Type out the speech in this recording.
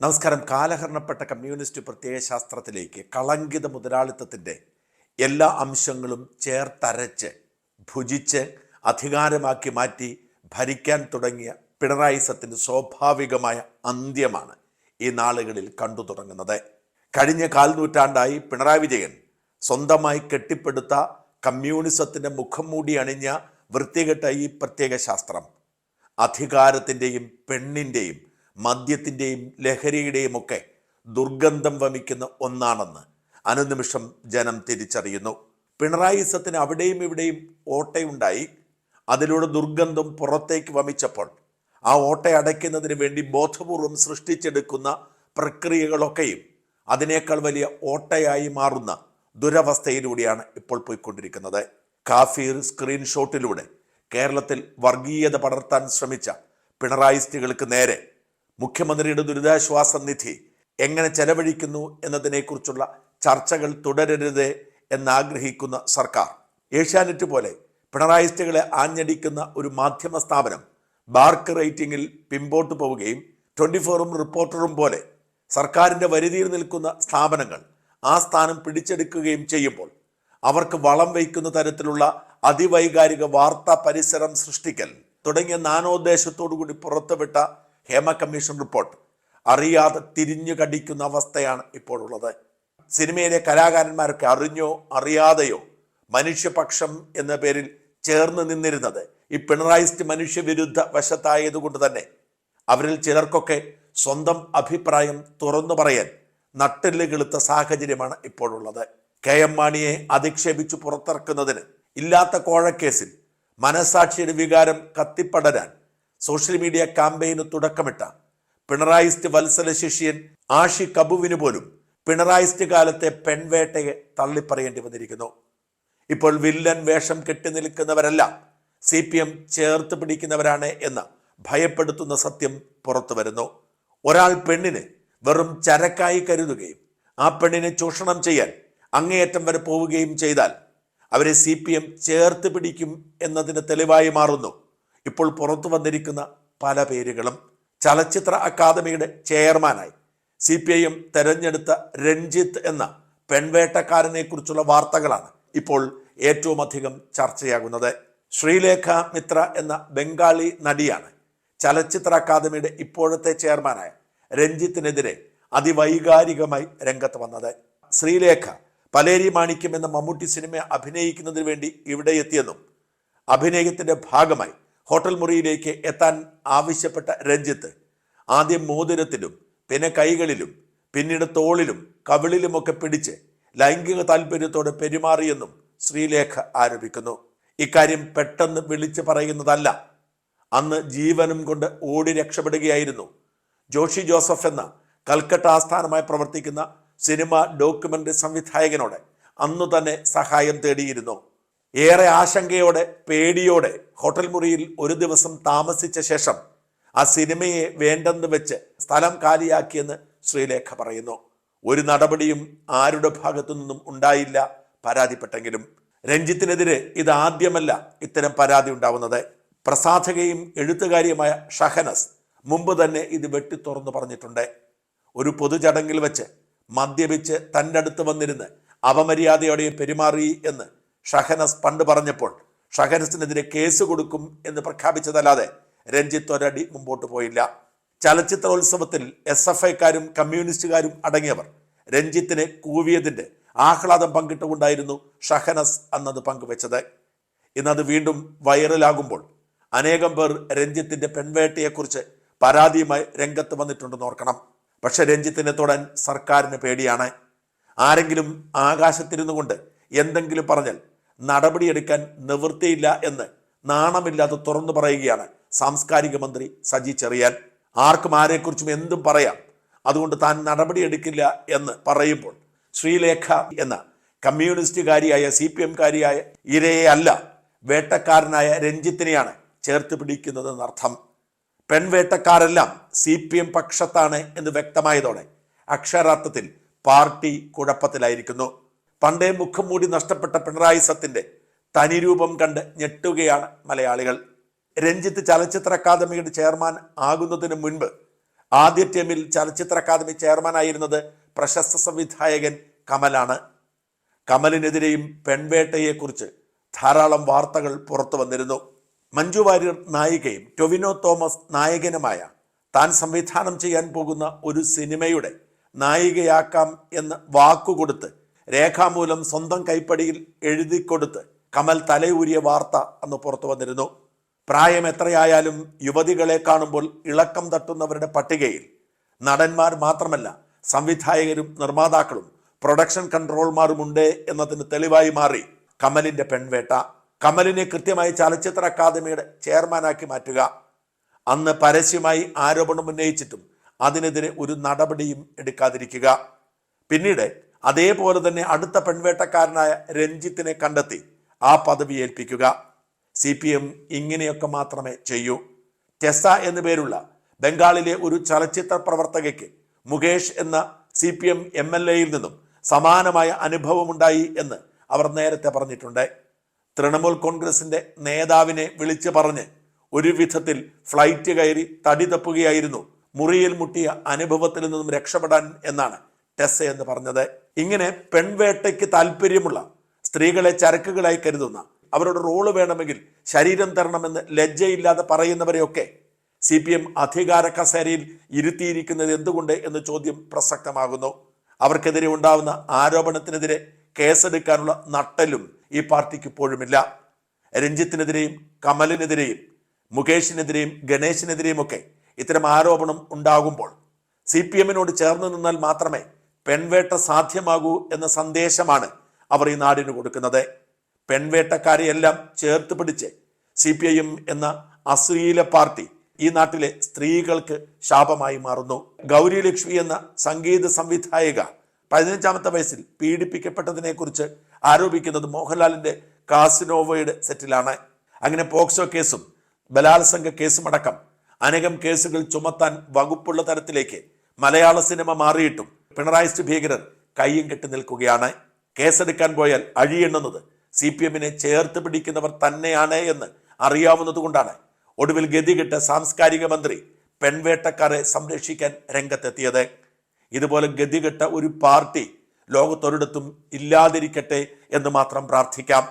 നമസ്കാരം. കാലഹരണപ്പെട്ട കമ്മ്യൂണിസ്റ്റ് പ്രത്യയ ശാസ്ത്രത്തിലേക്ക് കളങ്കിത മുതലാളിത്തത്തിന്റെ എല്ലാ അംശങ്ങളും ചേർത്തരച്ച് ഭുജിച്ച് അധികാരമാക്കി മാറ്റി ഭരിക്കാൻ തുടങ്ങിയ പിണറായി സത്തിന് സ്വാഭാവികമായ അന്ത്യമാണ് ഈ നാളുകളിൽ കണ്ടു തുടങ്ങുന്നത്. കഴിഞ്ഞ കാൽനൂറ്റാണ്ടായി പിണറായി വിജയൻ സ്വന്തമായി കെട്ടിപ്പടുത്ത കമ്മ്യൂണിസത്തിന്റെ മുഖം മൂടി അണിഞ്ഞ വൃത്തികെട്ട ഈ പ്രത്യേക ശാസ്ത്രം അധികാരത്തിന്റെയും പെണ്ണിന്റെയും മദ്യത്തിന്റെയും ലഹരിയുടെയും ഒക്കെ ദുർഗന്ധം വമിക്കുന്ന ഒന്നാണെന്ന് അനുനിമിഷം ജനം തിരിച്ചറിയുന്നു. പിണറായി സത്തിന് അവിടെയും ഇവിടെയും ഓട്ടയുണ്ടായി. അതിലൂടെ ദുർഗന്ധം പുറത്തേക്ക് വമിച്ചപ്പോൾ ആ ഓട്ട അടയ്ക്കുന്നതിന് വേണ്ടി ബോധപൂർവം സൃഷ്ടിച്ചെടുക്കുന്ന പ്രക്രിയകളൊക്കെയും അതിനേക്കാൾ വലിയ ഓട്ടയായി മാറുന്ന ദുരവസ്ഥയിലൂടെയാണ് ഇപ്പോൾ പോയിക്കൊണ്ടിരിക്കുന്നത്. കാഫീർ സ്ക്രീൻഷോട്ടിലൂടെ കേരളത്തിൽ വർഗീയത പടർത്താൻ ശ്രമിച്ച പിണറായിസ്റ്റുകൾക്ക് നേരെ മുഖ്യമന്ത്രിയുടെ ദുരിതാശ്വാസ നിധി എങ്ങനെ ചെലവഴിക്കുന്നു എന്നതിനെക്കുറിച്ചുള്ള ചർച്ചകൾ തുടരരുത് എന്നാഗ്രഹിക്കുന്ന സർക്കാർ. ഏഷ്യാനെറ്റ് പോലെ പിണറായിസ്റ്റുകളെ ആഞ്ഞടിക്കുന്ന ഒരു മാധ്യമ സ്ഥാപനം ബാർക്ക് റേറ്റിംഗിൽ പിമ്പോട്ട് പോവുകയും ട്വന്റി ഫോറും റിപ്പോർട്ടറും പോലെ സർക്കാരിന്റെ വരുതിയിൽ നിൽക്കുന്ന സ്ഥാപനങ്ങൾ ആ സ്ഥാനം പിടിച്ചെടുക്കുകയും ചെയ്യുമ്പോൾ അവർക്ക് വളം വയ്ക്കുന്ന തരത്തിലുള്ള അതിവൈകാരിക വാർത്താ പരിസരം സൃഷ്ടിക്കൽ തുടങ്ങിയ നാനോദ്ദേശത്തോടു കൂടി പുറത്തുവിട്ട ഹേമ കമ്മീഷൻ റിപ്പോർട്ട്. അറിയാതെ തിരിഞ്ഞു കടിക്കുന്ന അവസ്ഥയാണ് ഇപ്പോഴുള്ളത്. സിനിമയിലെ കലാകാരന്മാരൊക്കെ അറിഞ്ഞോ അറിയാതെയോ മനുഷ്യപക്ഷം എന്ന പേരിൽ ചേർന്ന് നിന്നിരുന്നത് ഈ പിണറായിസ്റ്റ് മനുഷ്യവിരുദ്ധ വശത്തായതുകൊണ്ട് തന്നെ. അവരിൽ ചിലർക്കൊക്കെ സ്വന്തം അഭിപ്രായം തുറന്നു പറയാൻ നട്ടെല്ല് കെളുത്ത സാഹചര്യമാണ് ഇപ്പോഴുള്ളത്. കെ എം മാണിയെ അധിക്ഷേപിച്ചു പുറത്തിറക്കുന്നതിന് ഇല്ലാത്ത കോഴക്കേസിൽ മനസാക്ഷിയുടെ വികാരം കത്തിപ്പടരാൻ സോഷ്യൽ മീഡിയ ക്യാമ്പയിന് തുടക്കമിട്ട പിണറായിസ്റ്റ് വത്സല ശിഷ്യൻ ആഷി കബുവിന് പോലും പിണറായിസ്റ്റ് കാലത്തെ പെൺവേട്ടയെ തള്ളിപ്പറയേണ്ടി വന്നിരിക്കുന്നു. ഇപ്പോൾ വില്ലൻ വേഷം കെട്ടി നിൽക്കുന്നവരല്ല സി പി എം ചേർത്ത് പിടിക്കുന്നവരാണ് എന്ന് ഭയപ്പെടുത്തുന്ന സത്യം പുറത്തു വരുന്നു. ഒരാൾ പെണ്ണിനെ വെറും ചരക്കായി കരുതുകയും ആ പെണ്ണിനെ ചൂഷണം ചെയ്യാൻ അങ്ങേയറ്റം വരെ പോവുകയും ചെയ്താൽ അവരെ സി പി എം ചേർത്ത് പിടിക്കും എന്നതിന് തെളിവായി മാറുന്നു. ഇപ്പോൾ പുറത്തു വന്നിരിക്കുന്ന പല പേരുകളും ചലച്ചിത്ര അക്കാദമിയുടെ ചെയർമാനായി സി പി ഐ എം തെരഞ്ഞെടുത്ത രഞ്ജിത്ത് എന്ന പെൺവേട്ടക്കാരനെ കുറിച്ചുള്ള വാർത്തകളാണ് ഇപ്പോൾ ഏറ്റവും അധികം ചർച്ചയാകുന്നത്. ശ്രീലേഖ മിത്ര എന്ന ബംഗാളി നടിയാണ് ചലച്ചിത്ര അക്കാദമിയുടെ ഇപ്പോഴത്തെ ചെയർമാനായ രഞ്ജിത്തിനെതിരെ അതിവൈകാരികമായി രംഗത്ത് വന്നത്. ശ്രീലേഖ പലേരി മാണിക്യം എന്ന മമ്മൂട്ടി സിനിമ അഭിനയിക്കുന്നതിന് വേണ്ടി ഇവിടെ എത്തിയെന്നും അഭിനയത്തിന്റെ ഭാഗമായി ഹോട്ടൽ മുറിയിലേക്ക് എത്താൻ ആവശ്യപ്പെട്ട രഞ്ജിത്ത് ആദ്യം മോതിരത്തിലും പിന്നെ കൈകളിലും പിന്നീട് തോളിലും കവിളിലുമൊക്കെ പിടിച്ച് ലൈംഗിക താല്പര്യത്തോടെ പെരുമാറിയെന്നും ശ്രീലേഖ ആരോപിക്കുന്നു. ഇക്കാര്യം പെട്ടെന്ന് വിളിച്ചു പറയുന്നതല്ല. അന്ന് ജീവനും കൊണ്ട് ഓടി രക്ഷപ്പെടുകയായിരുന്നു. ജോഷി ജോസഫ് എന്ന കൽക്കട്ട ആസ്ഥാനമായി പ്രവർത്തിക്കുന്ന സിനിമ ഡോക്യുമെന്ററി സംവിധായകനോട് അന്നു തന്നെ സഹായം തേടിയിരുന്നു. ഏറെ ആശങ്കയോടെ പേടിയോടെ ഹോട്ടൽ മുറിയിൽ ഒരു ദിവസം താമസിച്ച ശേഷം ആ സിനിമയെ വേണ്ടെന്ന് വെച്ച് സ്ഥലം കാലിയാക്കിയെന്ന് ശ്രീലേഖ പറയുന്നു. ഒരു നടപടിയും ആരുടെ ഭാഗത്തു നിന്നും ഉണ്ടായില്ല പരാതിപ്പെട്ടെങ്കിലും. രഞ്ജിത്തിനെതിരെ ഇത് ആദ്യമല്ല ഇത്തരം പരാതി ഉണ്ടാവുന്നത്. പ്രസാധകയും എഴുത്തുകാരിയുമായ ഷഹനസ് മുമ്പ് തന്നെ ഇത് വെട്ടി തുറന്നു പറഞ്ഞിട്ടുണ്ട്. ഒരു പൊതുചടങ്ങിൽ വെച്ച് മദ്യപിച്ച് തന്റെ അടുത്ത് വന്നിരുന്ന് അപമര്യാദയോടെ പെരുമാറി എന്ന് ഷഹനസ് പണ്ട് പറഞ്ഞപ്പോൾ ഷഹനസിനെതിരെ കേസ് കൊടുക്കും എന്ന് പ്രഖ്യാപിച്ചതല്ലാതെ രഞ്ജിത്ത് ഒരടി മുമ്പോട്ട് പോയില്ല. ചലച്ചിത്രോത്സവത്തിൽ എസ് എഫ് ഐക്കാരും കമ്മ്യൂണിസ്റ്റുകാരും അടങ്ങിയവർ രഞ്ജിത്തിനെ കൂവിയതിന്റെ ആഹ്ലാദം പങ്കിട്ടുകൊണ്ടായിരുന്നു ഷഹനസ് അന്നത് പങ്കുവച്ചത്. ഇന്നത് വീണ്ടും വൈറലാകുമ്പോൾ അനേകം പേർ രഞ്ജിത്തിന്റെ പെൺവേട്ടയെക്കുറിച്ച് പരാതിയുമായി രംഗത്ത് വന്നിട്ടുണ്ടെന്ന് ഓർക്കണം. പക്ഷെ രഞ്ജിത്തിനെ തൊടാൻ സർക്കാരിന് പേടിയാണ്. ആരെങ്കിലും ആകാശത്തിരുന്നു കൊണ്ട് എന്തെങ്കിലും പറഞ്ഞാൽ നടപടിയെടുക്കാൻ നിവൃത്തിയില്ല എന്ന് നാണമില്ലാതെ തുറന്നു പറയുകയാണ് സാംസ്കാരിക മന്ത്രി സജി ചെറിയാൻ. ആർക്കും ആരെക്കുറിച്ചും എന്തും പറയാം. അതുകൊണ്ട് താൻ നടപടിയെടുക്കില്ല എന്ന് പറയുമ്പോൾ ശ്രീലേഖ എന്ന കമ്മ്യൂണിസ്റ്റുകാരിയായ സി പി എംകാരിയായ ഇരയെ അല്ല വേട്ടക്കാരനായ രഞ്ജിത്തിനെയാണ് ചേർത്ത് പിടിക്കുന്നതെന്നർത്ഥം പെൺവേട്ടക്കാരെല്ലാം സി പി എം പക്ഷത്താണ് എന്ന് വ്യക്തമായതോടെ അക്ഷരാർത്ഥത്തിൽ പാർട്ടി കുഴപ്പത്തിലായിരിക്കുന്നു. പണ്ടേ മുഖം മൂടി നഷ്ടപ്പെട്ട പിണറായി സത്തിന്റെ തനിരൂപം കണ്ട് ഞെട്ടുകയാണ് മലയാളികൾ. രഞ്ജിത്ത് ചലച്ചിത്ര അക്കാദമിയുടെ ചെയർമാൻ ആകുന്നതിന് മുൻപ് ആദ്യ ടീമിൽ ചലച്ചിത്ര അക്കാദമി ചെയർമാനായിരുന്നത് പ്രശസ്ത സംവിധായകൻ കമലാണ്. കമലിനെതിരെയും പെൺവേട്ടയെക്കുറിച്ച് ധാരാളം വാർത്തകൾ പുറത്തു വന്നിരുന്നു. മഞ്ജു വാര്യർ നായികയും ടൊവിനോ തോമസ് നായകനുമായ താൻ സംവിധാനം ചെയ്യാൻ പോകുന്ന ഒരു സിനിമയുടെ നായികയാക്കാം എന്ന് വാക്കുകൊടുത്ത് രേഖാമൂലം സ്വന്തം കൈപ്പടിയിൽ എഴുതിക്കൊടുത്ത് കമൽ തലയൂരിയ വാർത്ത അന്ന് പുറത്തു വന്നിരുന്നു. പ്രായം എത്രയായാലും യുവതികളെ കാണുമ്പോൾ ഇളക്കം തട്ടുന്നവരുടെ പട്ടികയിൽ നടന്മാർ മാത്രമല്ല സംവിധായകരും നിർമ്മാതാക്കളും പ്രൊഡക്ഷൻ കൺട്രോൾമാരുമുണ്ട് എന്നതിന് തെളിവായി മാറി കമലിന്റെ പെൺവേട്ട. കമലിനെ കൃത്യമായി ചലച്ചിത്ര അക്കാദമിയുടെ ചെയർമാനാക്കി മാറ്റുക. അന്ന് പരസ്യമായി ആരോപണം ഉന്നയിച്ചിട്ടും അതിനെതിരെ ഒരു നടപടിയും എടുക്കാതിരിക്കുക. പിന്നീട് അതേപോലെ തന്നെ അടുത്ത പെൺവേട്ടക്കാരനായ രഞ്ജിത്തിനെ കണ്ടെത്തി ആ പദവി ഏൽപ്പിക്കുക. സി പി എം ഇങ്ങനെയൊക്കെ മാത്രമേ ചെയ്യൂ. ടെസ എന്നു പേരുള്ള ബംഗാളിലെ ഒരു ചലച്ചിത്ര പ്രവർത്തകയ്ക്ക് മുകേഷ് എന്ന C P M M L എയിൽ നിന്നും സമാനമായ അനുഭവമുണ്ടായി എന്ന് അവർ നേരത്തെ പറഞ്ഞിട്ടുണ്ട്. തൃണമൂൽ കോൺഗ്രസിന്റെ നേതാവിനെ വിളിച്ചു പറഞ്ഞ് ഒരു വിധത്തിൽ ഫ്ലൈറ്റ് കയറി തടി തപ്പുകയായിരുന്നു മുറിയിൽ മുട്ടിയ അനുഭവത്തിൽ നിന്നും രക്ഷപ്പെടാൻ എന്നാണ് ടെസ്സ എന്ന് പറഞ്ഞത്. ഇങ്ങനെ പെൺവേട്ടയ്ക്ക് താല്പര്യമുള്ള സ്ത്രീകളെ ചരക്കുകളായി കരുതുന്ന അവരുടെ റോൾ വേണമെങ്കിൽ ശരീരം തരണമെന്ന് ലജ്ജയില്ലാതെ പറയുന്നവരെയൊക്കെ സി പി എം അധികാര കസേരയിൽ ഇരുത്തിയിരിക്കുന്നത് എന്തുകൊണ്ട് എന്ന ചോദ്യം പ്രസക്തമാകുന്നു. അവർക്കെതിരെ ഉണ്ടാവുന്ന ആരോപണത്തിനെതിരെ കേസെടുക്കാനുള്ള നട്ടലും ഈ പാർട്ടിക്ക് ഇപ്പോഴുമില്ല. രഞ്ജിത്തിനെതിരെയും കമലിനെതിരെയും മുകേഷിനെതിരെയും ഗണേശിനെതിരെയും ഒക്കെ ഇത്തരം ആരോപണം ഉണ്ടാകുമ്പോൾ സി പി എമ്മിനോട് ചേർന്ന് നിന്നാൽ മാത്രമേ പെൺവേട്ട സാധ്യമാകൂ എന്ന സന്ദേശമാണ് അവർ ഈ നാടിന് കൊടുക്കുന്നത്. പെൺവേട്ടക്കാരെയെല്ലാം ചേർത്ത് പിടിച്ച് സി പി ഐ എം എന്ന അശ്ലീല പാർട്ടി ഈ നാട്ടിലെ സ്ത്രീകൾക്ക് ശാപമായി മാറുന്നു. ഗൗരി ലക്ഷ്മി എന്ന സംഗീത സംവിധായിക പതിനഞ്ചാമത്തെ വയസ്സിൽ പീഡിപ്പിക്കപ്പെട്ടതിനെ കുറിച്ച് ആരോപിക്കുന്നത് മോഹൻലാലിന്റെ കാസിനോവയുടെ സെറ്റിലാണ്. അങ്ങനെ പോക്സോ കേസും ബലാത്സംഗ കേസുമടക്കം അനേകം കേസുകൾ ചുമത്താൻ വകുപ്പുള്ള തരത്തിലേക്ക് മലയാള സിനിമ മാറിയിട്ടും പിണറായി ഭീകരർ കൈയും കെട്ടി നിൽക്കുകയാണ്. കേസെടുക്കാൻ പോയാൽ അഴിയെണ്ണുന്നത് സി പി എമ്മിനെ ചേർത്ത് പിടിക്കുന്നവർ തന്നെയാണ് എന്ന് അറിയാവുന്നതുകൊണ്ടാണ് ഒടുവിൽ ഗതികെട്ട സാംസ്കാരിക മന്ത്രി പെൺവേട്ടക്കാരെ സംരക്ഷിക്കാൻ രംഗത്തെത്തിയത്. ഇതുപോലെ ഗതികെട്ട ഒരു പാർട്ടി ലോകത്തൊരിടത്തും ഇല്ലാതിരിക്കട്ടെ എന്ന് മാത്രം പ്രാർത്ഥിക്കാം.